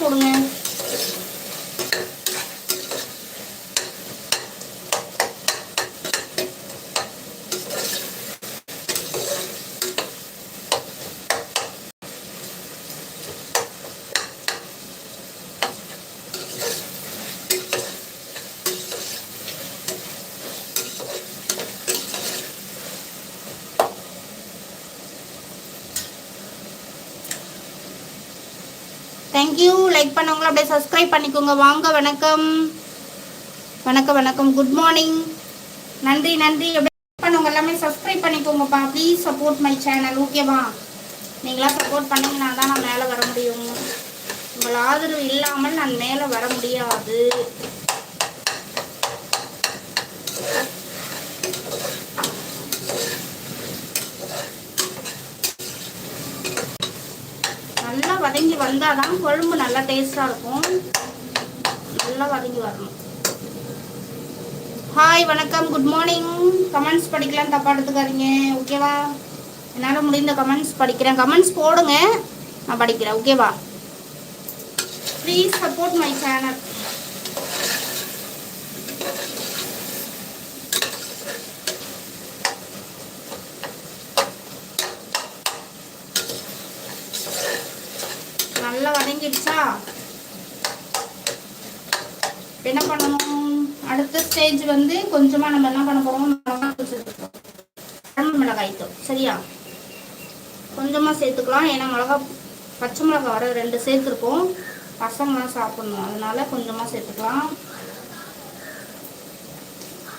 போடுங்க thank you like பண்ணவங்களும் அப்படியே subscribe பண்ணிக்கோங்க. வாங்க வணக்கம். வணக்கம் வணக்கம். குட் மார்னிங் நன்றி நன்றி. அப்படியே பண்ணவங்க எல்லாமே சப்ஸ்கிரைப் பண்ணிக்கோங்கப்பா. ப்ளீஸ் சப்போர்ட் மை சேனல் ஓகேவா நீங்களாம் சப்போர்ட் பண்ணிங்கன்னா தான் நான் மேலே வர முடியும். உங்கள் ஆதரவு இல்லாமல் நான் மேலே வர முடியாது. நல்லா வதங்கி வந்தாதான் குழம்பு நல்லா டேஸ்டா இருக்கும். நல்லா வதங்கி வரணும். ஹாய் வணக்கம். குட் மார்னிங் கமெண்ட்ஸ் படிக்கலாம் தப்பா எடுத்துக்காதீங்க. ஓகேவா என்னால் முடிந்த கமெண்ட்ஸ் படிக்கிறேன். கமெண்ட்ஸ் போடுங்க. நான் படிக்கிறேன். ஓகேவா ப்ளீஸ் சப்போர்ட் மை சேனல் நல்லா வதங்கிடுச்சா? என்ன பண்ணணும்? அடுத்த ஸ்டேஜ் வந்து கொஞ்சமா நம்ம என்ன பண்ண போறோம் மிளகாய் மிளகாய் தூள் சரியா? கொஞ்சமா சேர்த்துக்கலாம். ஏன்னா மிளகா பச்சை மிளகாய் வர ரெண்டு சேர்த்துருக்கோம் பசங்களாம் சாப்பிடணும். அதனால கொஞ்சமா சேர்த்துக்கலாம்.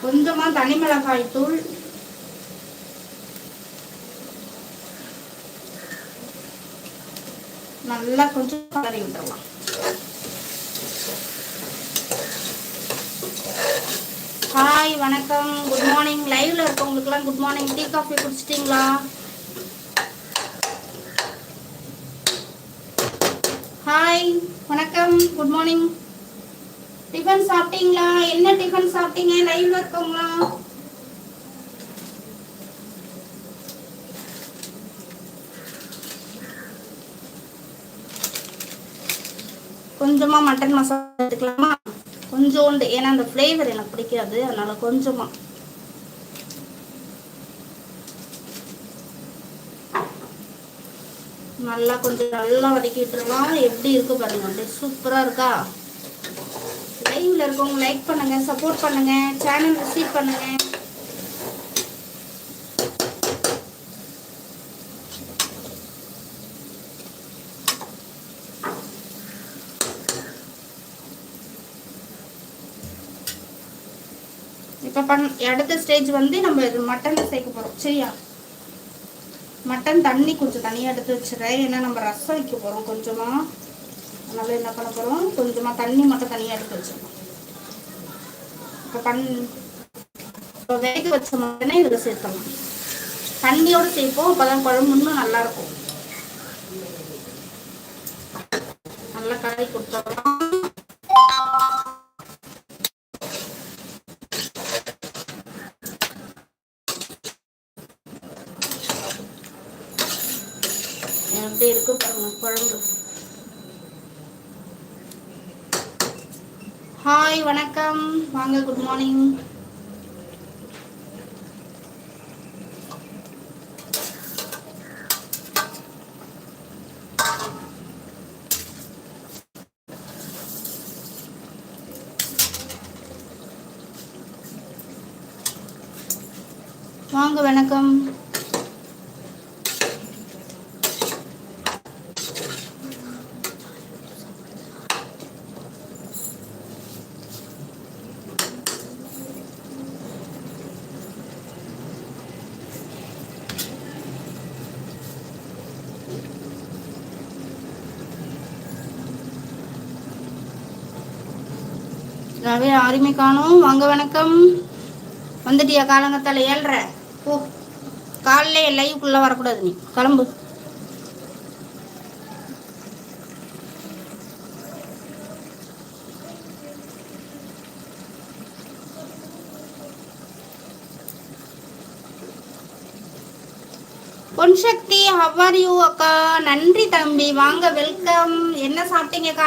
கொஞ்சமா தனி மிளகாய் தூள் நல்லா கொஞ்சம் கலரி விட்டுறலாம் ஹாய் வணக்கம். குட் மார்னிங் லைவ்ல இருக்கவங்களுக்குலாம் குட் மார்னிங் டீ காஃபி குடிச்சிட்டிங்களா? ஹாய் வணக்கம். குட் மார்னிங் டிஃபன் சாப்பிட்டீங்களா? என்ன டிஃபன் சாப்பிட்டீங்க? லைவ்ல இருக்கவங்களா? கொஞ்சமா மட்டன் மசாலா எடுத்துக்கலாமா? கொஞ்சோண்டு ஏன்னா அந்த ஃப்ளேவர் எனக்கு பிடிக்காது அதனால கொஞ்சமா. நல்லா கொஞ்சம் நல்லா வதக்கிட்டுருவோம் எப்படி இருக்கு பாருங்க அப்படியே சூப்பரா இருக்கா? லைவ்ல இருக்கவங்க லைக் பண்ணுங்க சப்போர்ட் பண்ணுங்க சேனல் ரிசீவ் பண்ணுங்க. இப்போ பண் அடுத்த ஸ்டேஜ் வந்து நம்ம இது மட்டனில் சேர்க்க போகிறோம் சரியா? மட்டன் தண்ணி கொஞ்சம் தனியாக எடுத்து வச்சுக்கிறேன் ஏன்னா நம்ம ரசம் வைக்க போகிறோம் கொஞ்சமாக அதனால் என்ன பண்ண போகிறோம் கொஞ்சமாக தண்ணி மட்டும் தனியாக எடுத்து வச்சுருக்கோம். இப்போ பண் இப்போ வேக வச்ச மட்டனே இதில் சேர்த்தலாம் தண்ணியோடு சேர்ப்போம். அப்போ தான் குழம்பு இன்னும் நல்லாயிருக்கும் எப்படி இருக்கு பாருங்க குழம்பு. ஹாய் வணக்கம். வாங்க குட் மார்னிங் வாங்க வணக்கம். ரவி யாருமே காணும். வாங்க வணக்கம். வந்துட்டியா காலங்கத்தால ஏழ்ற? போ. காலைல லைவுக்குள்ள வரக்கூடாது நீ. கிளம்பு. பொன்சக்தி ஹவ் ஆர் யூ அக்கா? நன்றி தம்பி. வாங்க வெல்கம் என்ன சாப்பிட்டீங்க